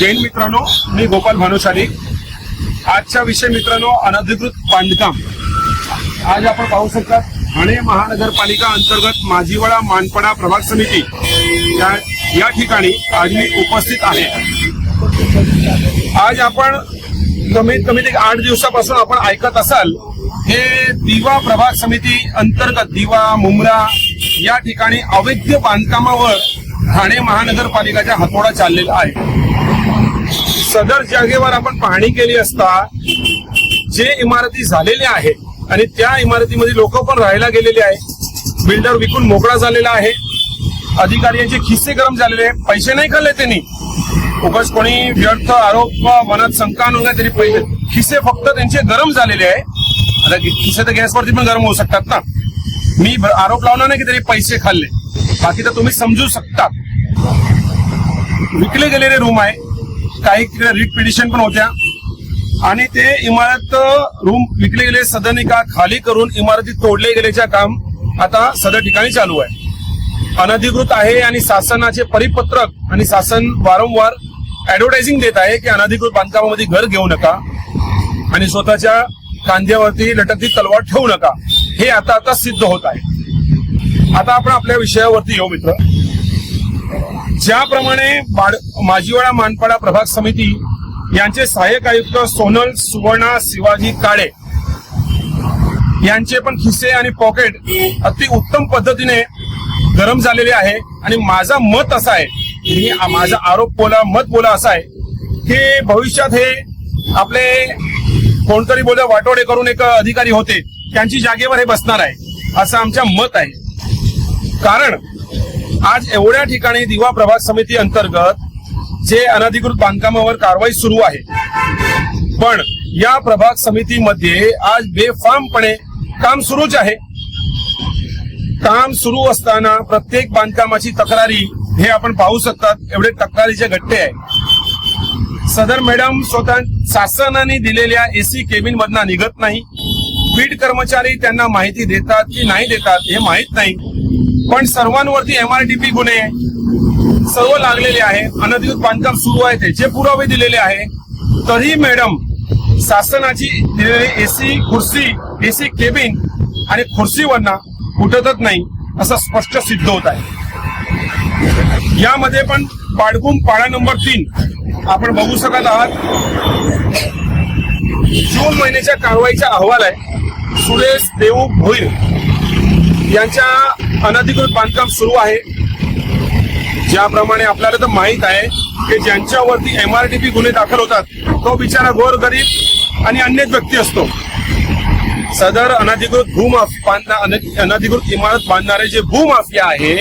जैन मित्रांनो मी गोपाल भानुशाली आजचा विषय मित्रांनो अनधिकृत बांधकाम. आज आपण पाहू शकता ठाणे महानगरपालिका अंतर्गत माझीवाडा मानपडा प्रभाग समिती. या या ठिकाणी आज मी उपस्थित आहे. आज आपण कमीत कमी एक आठ दिवसापासून आपण ऐकत असाल हे दिवा प्रभाग समिती अंतर्गत दिवा मुंब्रा या ठिकाणी अवैध बांधकामावर ठाणे महानगरपालिकाचा हातोडा चाललेला आहे. सदर जागेवर आपण पाहणी केली असता जे इमारती झालेल्या आहेत आणि त्या इमारतीमध्ये लोक पण राहायला गेलेले आहेत. बिल्डर विकून मोकळा झालेला आहे. अधिकाऱ्यांचे खिस्से गरम झालेले आहे पैसे नाही खाल्ले त्यांनी. उगाच कोणी व्यर्थ आरोप मनात शंका नव्हत्या तरी पैसे खिस्से फक्त त्यांचे गरम झालेले आहे आता खिस्से तर गॅसवरती पण गरम होऊ शकतात ना. मी आरोप लावणार नाही की त्यांनी पैसे खाल्ले. बाकी तर तुम्ही समजू शकता विकले गेलेले रूम आहे. काही तिकडे रिट पिटिशन पण होत्या. आणि ते इमारत रूम विकले गेले सदनिका खाली करून इमारती तोडले गेल्याचे काम आता सदर ठिकाणी चालू आहे. अनधिकृत आहे आणि शासनाचे परिपत्रक आणि शासन वारंवार ऍडव्हर्टायझिंग देत आहे की अनधिकृत बांधकामामध्ये घर घेऊ नका आणि स्वतःच्या कांद्यावरती लटकती तलवार ठेवू नका. हे आता आता सिद्ध होत आहे. आता आपण आपल्या विषयावरती येऊ मित्र. ज्याप्रमाणे माजीवाडा मानपाडा प्रभाग समिती यांचे सहाय्यक आयुक्त सोनल सुवर्णा शिवाजी काळे यांचे पण खिस्से आणि पॉकेट अति उत्तम पद्धतीने गरम झालेले आहे. आणि माझा मत असा आहे मी माझा आरोप बोला मत बोला असा आहे की भविष्यात हे आपले कोणतरी बोला वाटोडे करून एक अधिकारी होते त्यांची जागेवर हे बसणार आहे असं आमच्या मत आहे. कारण आज एवढ्या ठिकाणी दिवा प्रभाग समिती अंतर्गत जे अनधिकृत बांधकामावर कारवाई सुरू आहे. पण या प्रभाग समितीमध्ये आज बेफामपणे काम सुरूच आहे. काम सुरू असताना प्रत्येक बांधकामाची तक्रारी हे आपण पाहू शकतात. एवढे तक्रारीचे घट्टे आहे. सदर मॅडम स्वतः शासनाने दिलेल्या एसी केबिन मधना निघत नाही. बीड कर्मचारी त्यांना माहिती देतात की नाही देतात हे माहीत नाही. पण सर्वांवरती एमआरटीपी गुन्हे सर्व लागलेले आहे अनधिकृत बांधकाम सुरू आहे. त्याचे पुरावे दिलेले आहे तरी मॅडम शासनाची दिलेली एसी खुर्सी एसी केबिन आणि खुर्सीवरना उठतच नाही असं स्पष्ट सिद्ध होत आहे. यामध्ये पण पाडगुम पाडा नंबर तीन आपण बघू शकत आहात. जून महिन्याच्या कारवाईचा अहवाल आहे. सुरेश देऊ भोईर यांच्या अनधिकृत बांधकाम सुरू आहे. ज्याप्रमाणे आपल्याला तर माहीत आहे की ज्यांच्यावरती एमआरटीपी गुन्हे दाखल होतात तो बिचारा गोर गरीब आणि अन्य व्यक्ती असतो. सदर अनधिकृत भूमाफ बांधना अनधिकृत इमारत बांधणारे जे भूमाफिया आहे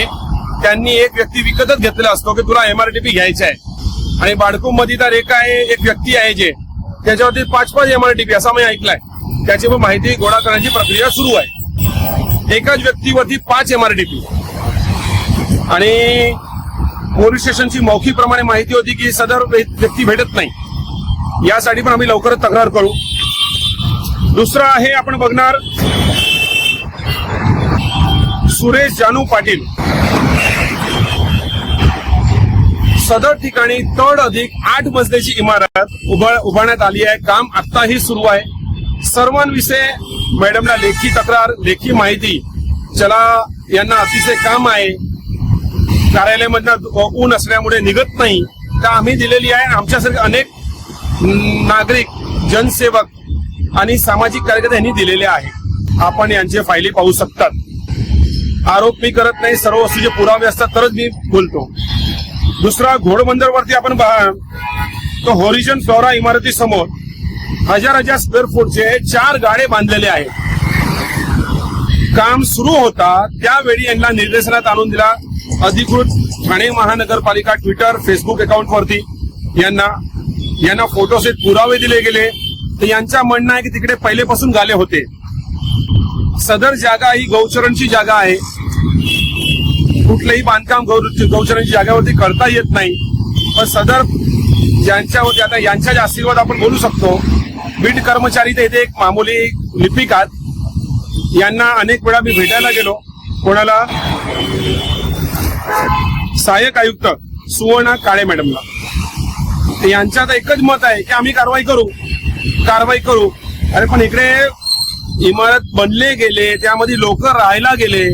त्यांनी एक व्यक्ती विकतच घेतलेला असतो की तुला एमआरटीपी घ्यायचा आहे. आणि बाडकू मध्ये तर एक आहे एक व्यक्ती आहे जे त्याच्यावरती पाच पाच एमआरटीपी असा मी ऐकलाय. त्याची पण माहिती गोळा करण्याची प्रक्रिया सुरू आहे. एकाच व्यक्तीवरती पाच एमआरडीपी आणि पोलीस स्टेशनची मौखीप्रमाणे माहिती होती की सदर व्यक्ती भेटत नाही. यासाठी पण आम्ही लवकरच तक्रार करू. दुसरं आहे आपण बघणार सुरेश जानू पाटील. सदर ठिकाणी तड अधिक आठ मजल्याची इमारत उभारण्यात आली आहे. काम आत्ताही सुरू आहे. सर्वांविषयी मॅडमला लेखी तक्रार लेखी माहिती ज्याला यांना अतिशय काम आहे कार्यालयामधनं ऊन असल्यामुळे निघत नाही तर आम्ही दिलेली आहे. आमच्यासारखे अनेक नागरिक जनसेवक आणि सामाजिक कार्यकर्ते यांनी दिलेले आहे. आपण यांचे फायली पाहू शकतात. आरोप मी करत नाही सर्व वस्तूचे पुरावे असतात तरच मी बोलतो. दुसरा घोडबंदरवरती आपण तो होरिजन फ्लोरा इमारती हजाराच्या हजार हजार स्क्वेअर फूटचे चार गाडे बांधलेले आहेत. काम सुरू होता त्यावेळी यांना निर्देशनात आणून दिला अधिकृत ठाणे महानगरपालिका ट्विटर फेसबुक अकाउंट वरती. यांना यांना फोटोसेट पुरावे दिले गेले. तर यांचा म्हणणं आहे की तिकडे पहिलेपासून गाले होते. सदर जागा ही गौचरणची जागा आहे. कुठलंही बांधकाम गौचरणची जागेवरती करता येत नाही. पण सदर ज्यांच्यावरती आता यांच्या आशीर्वाद आपण बोलू शकतो. बीड कर्मचारी ते इथे एक मामूली लिपिकात यांना अनेक वेळा मी भेटायला गेलो. कोणाला? सहाय्यक आयुक्त सुवर्णा काळे मॅडमला. यांच्यात एकच मत आहे की आम्ही कारवाई करू. कारवाई करू. अरे पण इकडे इमारत बनले गेले त्यामध्ये लोक राहायला गेले.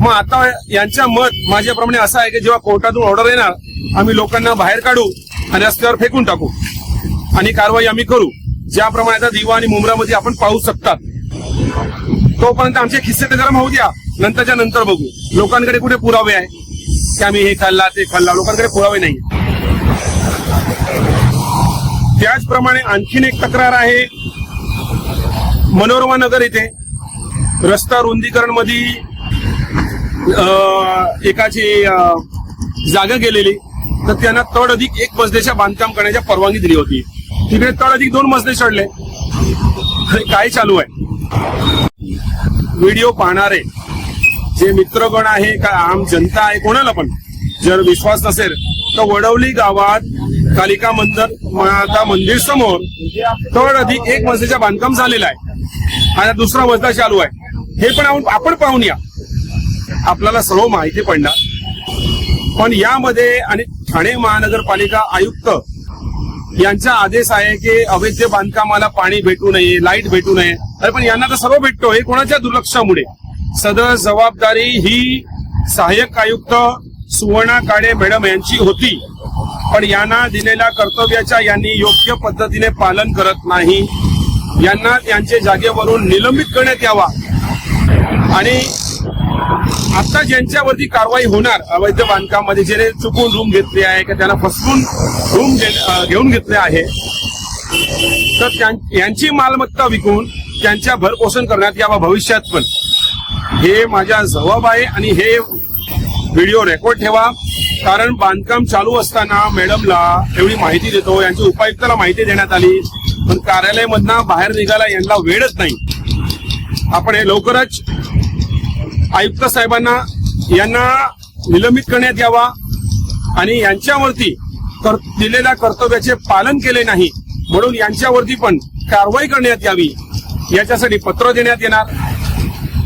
मग आता यांच्या मत माझ्याप्रमाणे असं आहे की जेव्हा कोर्टातून ऑर्डर येणार आम्ही लोकांना बाहेर काढू आणि रस्त्यावर फेकून टाकू. आणि कारवाई आम्ही करू. ज्याप्रमाणे आता दिवा आणि मुंब्रामध्ये आपण पाहू शकतात. तोपर्यंत आमचे खिस्से तर गरम होऊ द्या. नंतरच्या नंतर बघू. लोकांकडे कुठे पुरावे आहे? की आम्ही हे खाल्ला ते खाल्ला? लोकांकडे पुरावे नाही. त्याचप्रमाणे आणखीन एक तक्रार आहे. मनोरमा नगर येथे रस्ता रुंदीकरणमध्ये एकाची अं, जागा गेलेली तर त्यांना तड अधिक एक बसदेशा बांधकाम करण्याची परवानगी दिली होती. तिकडे तड अधिक दोन मजले चढले. अरे काय चालू आहे? व्हिडिओ पाहणारे जे मित्रगण आहे का आम जनता आहे कोणाला पण जर विश्वास नसेल तर वडवली गावात कालिका मंदिर माता मंदिर समोर तड अधिक एक मजल्याच्या बांधकाम झालेलं आहे. आणि दुसरा मजला चालू आहे. हे पण आपण आपण पाहून या. आपल्याला सर्व माहिती पडणार. पण यामध्ये आणि ठाणे महानगरपालिका आयुक्त यांचा आदेश आहे की अवैध बांधकामाला पाणी भेटू नये लाइट भेटू नये. अरे पण यांना तर सर्व भेटतो हे कोणाच्या दुर्लक्षामुळे? सदर जबाबदारी ही सहाय्यक आयुक्त सुवर्णा काळे मॅडम यांची होती. पण यांना दिलेल्या कर्तव्याच्या यांनी योग्य पद्धतीने पालन करत नाही. यांना त्यांचे जागेवरून निलंबित करण्यात यावा. आणि आता ज्यांच्यावरती कारवाई होणार अवैध बांधकामामध्ये जे चुकून रूम घेतली आहे का त्यांना फसवून रूम घेऊन घेतले आहे तर यांची मालमत्ता विकून त्यांच्या भरपोषण करण्यात यावा भविष्यात पण. हे माझ्या जबाब आहे आणि हे व्हिडिओ रेकॉर्ड ठेवा कारण बांधकाम चालू असताना मॅडमला एवढी माहिती देतो यांची उपायुक्ताला माहिती देण्यात आली पण कार्यालयामधनं बाहेर निघायला यांना वेळच नाही. आपण हे लवकरच आयुक्त साहेबांना यांना निलंबित करण्यात यावा आणि यांच्यावरती कर, दिलेल्या कर्तव्याचे पालन केले नाही म्हणून यांच्यावरती पण कारवाई करण्यात यावी याच्यासाठी पत्र देण्यात येणार.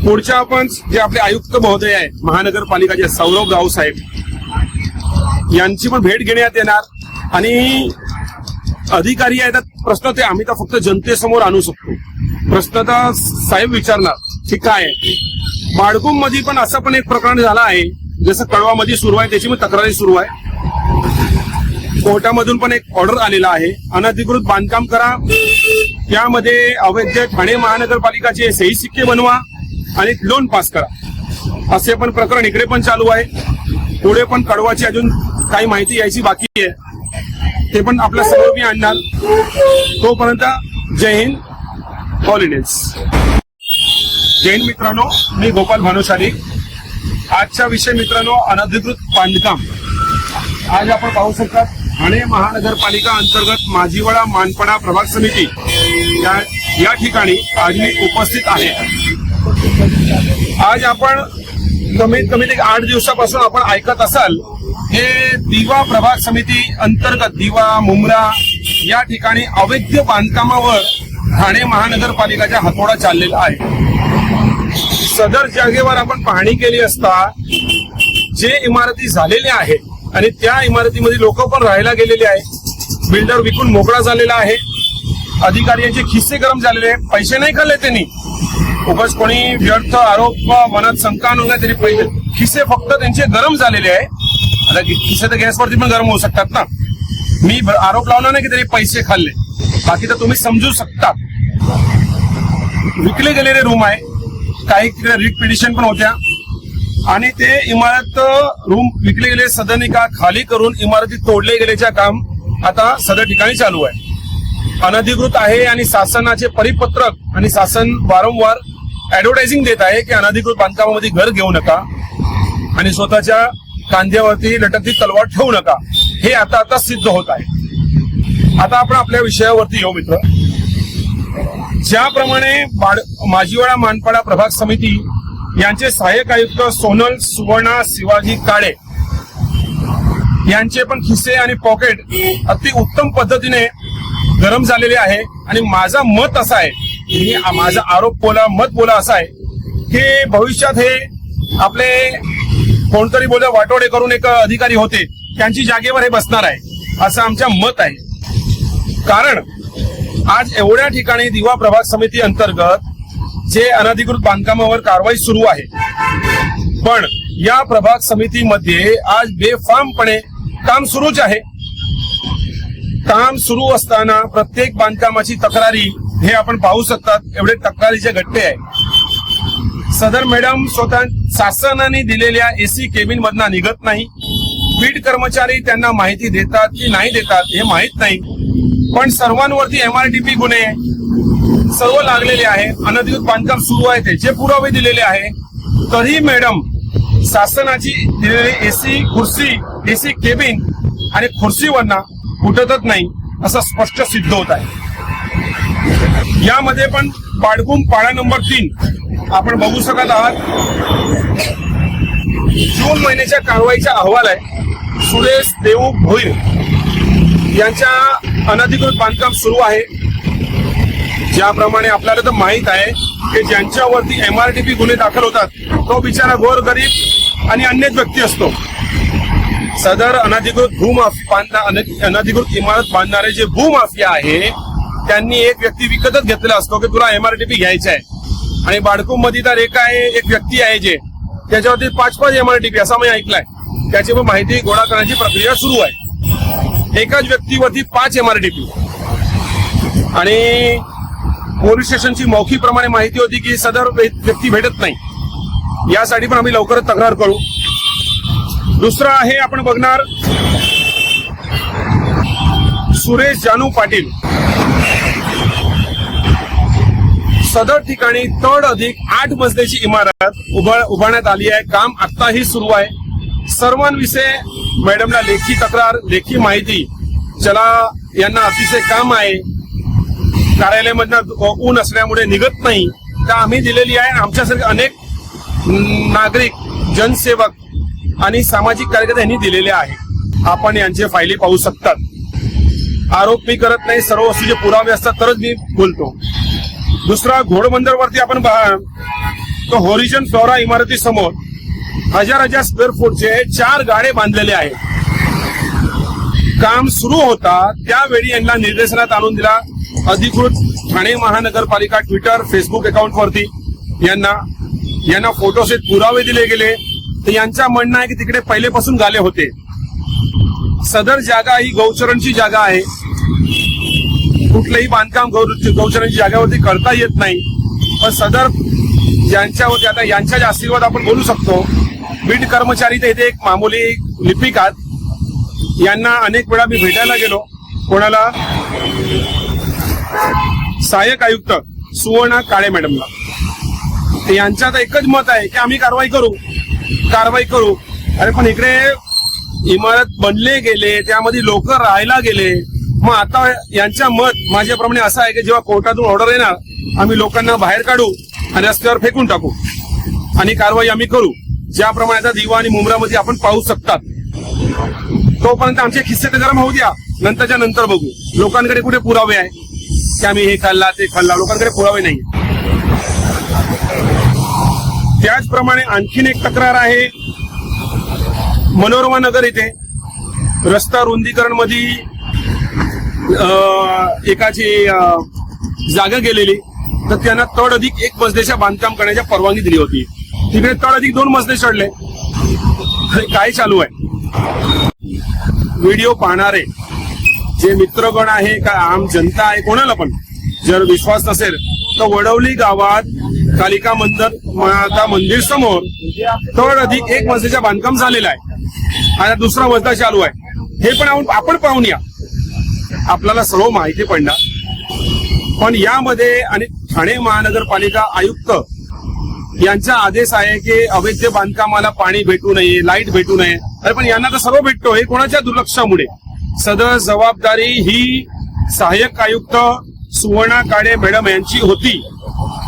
पुढच्या आपण जे आपले आयुक्त महोदय आहे महानगरपालिकाचे सौरभ रावसाहेब यांची पण भेट घेण्यात येणार. आणि अधिकारी आहेत प्रश्न ते आम्ही तर फक्त जनतेसमोर आणू शकतो. प्रश्न तर साहेब विचारणार की काय माडगुममध्ये पण असं पण एक प्रकरण झालं आहे जसं कळवामध्ये सुरू आहे त्याची पण तक्रारी सुरू आहे. कोर्टामधून पण एक ऑर्डर आलेला आहे. अनधिकृत बांधकाम करा. त्यामध्ये अवैध ठाणे महानगरपालिकाचे सही सिक्के बनवा आणि लोन पास करा. असे पण प्रकरण इकडे पण चालू आहे. पुढे पण कळवाची अजून काही माहिती यायची बाकी आहे. ते पण आपल्यासमोर मी आणणार. तोपर्यंत जय हिंद. ऑल इंडियन्स जैन मित्रांनो मी गोपाल भानुशाली आजचा विषय मित्रांनो अनधिकृत बांधकाम. आज आपण पाहू शकता ठाणे महानगरपालिका अंतर्गत माझीवाडा मानपणा प्रभाग समिती या या ठिकाणी आज मी उपस्थित आहे. आज आपण कमीत कमी एक आठ दिवसापासून आपण ऐकत असाल हे दिवा प्रभाग समिती अंतर्गत दिवा मुंब्रा या ठिकाणी अवैध बांधकामावर ठाणे महानगरपालिकाच्या हातोडा चाललेला आहे. सदर जागेवर आपण पाहणी केली असता जे इमारती झालेल्या आहेत आणि त्या इमारतीमध्ये लोक पण राहायला गेलेले आहेत. बिल्डर विकून मोकळा झालेला आहे. अधिकाऱ्यांचे खिस्से गरम झालेले आहेत. पैसे नाही खाल्ले त्यांनी. उगाच कोणी व्यर्थ आरोप मनात शंका आणून तरी पैसे खिस्से फक्त त्यांचे गरम झालेले आहे आता खिस्से तर गॅसवरती पण गरम होऊ शकतात ना. मी आरोप लावला नाही की त्यांनी पैसे खाल्ले. बाकी तर तुम्ही समजू शकता. विकले गेलेले रूम आहे. काही तिकडे रिट पिटिशन पण होत्या. आणि ते इमारत रूम विकले गेले सदनिका खाली करून इमारती तोडले गेल्याच्या काम आता सदर ठिकाणी चालू आहे. अनधिकृत आहे आणि शासनाचे परिपत्रक आणि शासन वारंवार ऍडव्हर्टायझिंग देत आहे की अनधिकृत बांधकामामध्ये घर घेऊ नका आणि स्वतःच्या कांद्यावरती लटकती तलवार ठेवू नका. हे आता आता सिद्ध होत आहे. आता आपण आपल्या विषयावरती येऊ मित्र. ज्याप्रमाणे माजीवाडा मानपाडा प्रभाग समिती यांचे सहाय्यक आयुक्त सोनल सुवर्णा शिवाजी काळे यांचे पण खिसे आणि पॉकेट अति उत्तम पद्धतीने गरम झालेले आहे. आणि माझा मत असा आहे मी माझा आरोप बोला मत बोला असा आहे की भविष्यात हे आपले कोणतरी बोला वाटोडे करून एक अधिकारी होते त्यांची जागेवर हे बसणार आहे असं आमच्या मत आहे. कारण आज एवढ्या ठिकाणी दिवा प्रभाग समिती अंतर्गत जे अनधिकृत बांधकामावर कारवाई सुरू आहे. पण या प्रभाग समितीमध्ये आज बेफामपणे काम सुरूच आहे. काम सुरू असताना प्रत्येक बांधकामाची तक्रारी हे आपण पाहू शकतात. एवढे तक्रारीचे गट्टे आहे. सदर मॅडम स्वतः शासनाने दिलेल्या एसी केबिन मधना निघत नाही. बीड कर्मचारी त्यांना माहिती देतात की नाही देतात हे माहीत नाही. पण सर्वांवरती एमआरटीपी गुन्हे सर्व लागलेले आहे. अनधिकृत बांधकाम सुरू आहे. त्याचे पुरावे दिलेले आहे तरी मॅडम शासनाची दिलेली एसी खुर्सी एसी केबिन आणि खुर्सीवरना उठतच नाही असं स्पष्ट सिद्ध होत आहे. यामध्ये पण पाडगुम पाळा नंबर तीन आपण बघू शकत आहात. जून महिन्याच्या कारवाईचा अहवाल आहे. सुरेश देऊ भोईर यांच्या अनधिकृत बांधकाम सुरू आहे. ज्याप्रमाणे आपल्याला तर माहीत आहे की ज्यांच्यावरती एमआरटीपी गुन्हे दाखल होतात तो बिचारा गोर गरीब आणि अन्य व्यक्ती असतो. सदर अनधिकृत भूमाफी बांधणार अनधिकृत इमारत बांधणारे जे भूमाफिया आहे त्यांनी एक व्यक्ती विकतच घेतलेला असतो की तुला एमआरटीपी घ्यायचा आहे. आणि बाडकूममध्ये तर एक आहे एक व्यक्ती आहे जे त्याच्यावरती पाच पाच एमआरटीपी असा मी ऐकलाय. त्याची पण माहिती गोळा करण्याची प्रक्रिया सुरू आहे. एकाच व्यक्तीवरती पाच एमआरडीपी आणि पोलीस स्टेशनची मौखीप्रमाणे माहिती होती की सदर व्यक्ती भेटत नाही. यासाठी पण आम्ही लवकरच तक्रार करू. दुसरं आहे आपण बघणार सुरेश जानू पाटील. सदर ठिकाणी तड अधिक आठ मजल्याची इमारत उभा उभारण्यात आली आहे. काम आत्ताही सुरू आहे. सर्वांविषयी मॅडमला लेखी तक्रार लेखी माहिती ज्याला यांना अतिशय काम आहे कार्यालयामधनं ऊन असल्यामुळे निघत नाही तर आम्ही दिलेली आहे. आमच्यासारखे अनेक नागरिक जनसेवक आणि सामाजिक कार्यकर्ते यांनी दिलेले आहे. आपण यांचे फायली पाहू शकतात. आरोप मी करत नाही सर्व वस्तूचे पुरावे असतात तरच मी बोलतो. दुसरा घोडबंदरवरती आपण पहा तो होरिजन फ्लोरा इमारती समोर हजार हजार स्क्वेअर फूटचे चार गाडे बांधलेले आहेत. काम सुरू होता त्यावेळी यांना निर्देशनात आणून दिला अधिकृत ठाणे महानगरपालिका ट्विटर फेसबुक अकाउंट वरती. यांना यांना फोटोसहित पुरावे दिले गेले. तर यांचा म्हणणं आहे की तिकडे पहिलेपासून गाले होते. सदर जागा ही गौचरणची जागा आहे. कुठलंही बांधकाम गौचरणची जागेवरती करता येत नाही. पण सदर ज्यांच्यावरती आता यांच्या आशीर्वाद आपण बोलू शकतो. बीड कर्मचारी ते इथे एक मामूली लिपिकात. यांना अनेक वेळा मी भेटायला गेलो. कोणाला? सहाय्यक आयुक्त सुवर्णा काळे मॅडमला. यांच्यात एकच मत आहे की आम्ही कारवाई करू. कारवाई करू. अरे पण इकडे इमारत बनले गेले त्यामध्ये लोक राहायला गेले. मग आता यांच्या मत माझ्याप्रमाणे असं आहे की जेव्हा कोर्टातून ऑर्डर येणार आम्ही लोकांना बाहेर काढू आणि रस्त्यावर फेकून टाकू. आणि कारवाई आम्ही करू. ज्याप्रमाणे आता दिवा आणि मुंब्रामध्ये आपण पाहू शकतात. तोपर्यंत आमचे खिस्से ते गरम होऊ द्या. नंतरच्या नंतर बघू. लोकांकडे कुठे पुरावे आहे? की आम्ही हे खाल्ला ते खाल्ला? लोकांकडे पुरावे नाही त्याचप्रमाणे आणखीन एक तक्रार आहे. मनोरमा नगर इथे. रस्ता रुंदीकरणमध्ये एकाची अं, जागा गेलेली. तर त्यांना तड अधिक एक बसदेशा बांधकाम करण्याची परवानगी दिली होती. तिकडे तळाधिक दोन मजले चढले. काय चालू आहे? व्हिडिओ पाहणारे जे मित्रगण आहे का आम जनता आहे कोणाला पण जर विश्वास नसेल तर वडवली गावात कालिका मंदिर माता मंदिर समोर तळ अधिक एक मजल्याच्या बांधकाम झालेलं आहे. आणि दुसरा मजला चालू आहे. हे पण आपण आपण पाहून या. आपल्याला सर्व माहिती पडणार. पण यामध्ये आणि ठाणे महानगरपालिका आयुक्त यांचा आदेश आहे की अवैध बांधकामाला पाणी भेटू नये लाइट भेटू नये. अरे पण यांना तर सर्व भेटतो हे कोणाच्या दुर्लक्षामुळे? सदर जबाबदारी ही सहाय्यक आयुक्त सुवर्णा काळे मॅडम यांची होती.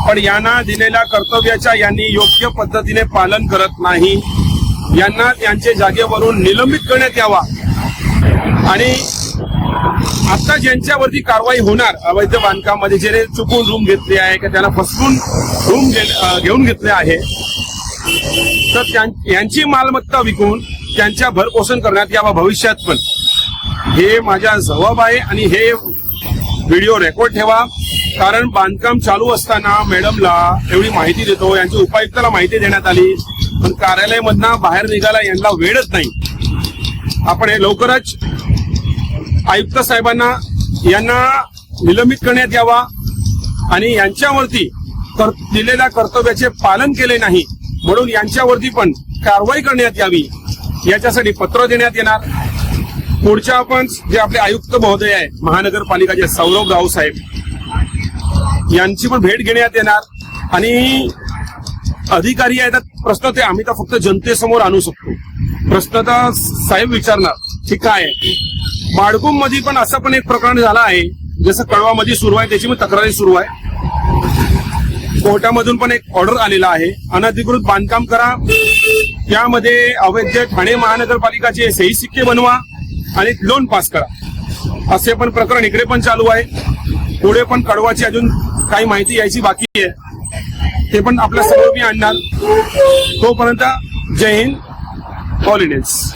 पण यांना दिलेल्या कर्तव्याच्या यांनी योग्य पद्धतीने पालन करत नाही. यांना त्यांच्या जागेवरून निलंबित करण्यात यावा. आणि आता ज्यांच्यावरती कारवाई होणार अवैध बांधकामामध्ये जे चुकून रूम घेतली आहे का त्यांना फसवून रूम घेऊन घेतले आहे. तर त्यां- यांची मालमत्ता विकून त्यांच्या भरपोषण करण्यात यावा भविष्यात पण. हे माझ्या जबाब आहे आणि हे व्हिडिओ रेकॉर्ड ठेवा. कारण बांधकाम चालू असताना मॅडमला एवढी माहिती देतो. यांची उपायुक्ताला माहिती देण्यात आली. पण कार्यालयामधनं बाहेर निघायला यांना वेळच नाही. आपण हे लवकरच आयुक्त साहेबांना यांना निलंबित करण्यात यावा. आणि यांच्यावरती कर, दिलेल्या कर्तव्याचे पालन केले नाही म्हणून यांच्यावरती पण कारवाई करण्यात यावी याच्यासाठी पत्र देण्यात येणार. पुढच्या आपण जे आपले आयुक्त महोदय आहे महानगरपालिकाचे सौरभ राव साहेब यांची पण भेट घेण्यात येणार. आणि अधिकारी आहेत प्रश्न ते आम्ही तर फक्त जनतेसमोर आणू शकतो. प्रश्न तर साहेब विचारणार की काय? आहे माडगुममध्ये पण असं पण एक प्रकरण झालं आहे जसं कळवामध्ये सुरू आहे त्याची पण तक्रारी सुरू आहे. कोर्टामधून पण एक ऑर्डर आलेला आहे. अनधिकृत बांधकाम करा. त्यामध्ये अवैध ठाणे महानगरपालिकाचे सही सिक्के बनवा आणि लोन पास करा. असे पण प्रकरण इकडे पण चालू आहे. पुढे पण कळवाची अजून काही माहिती यायची बाकी आहे. ते पण आपल्यासमोर मी आणणार. तोपर्यंत जय हिंद. All Indians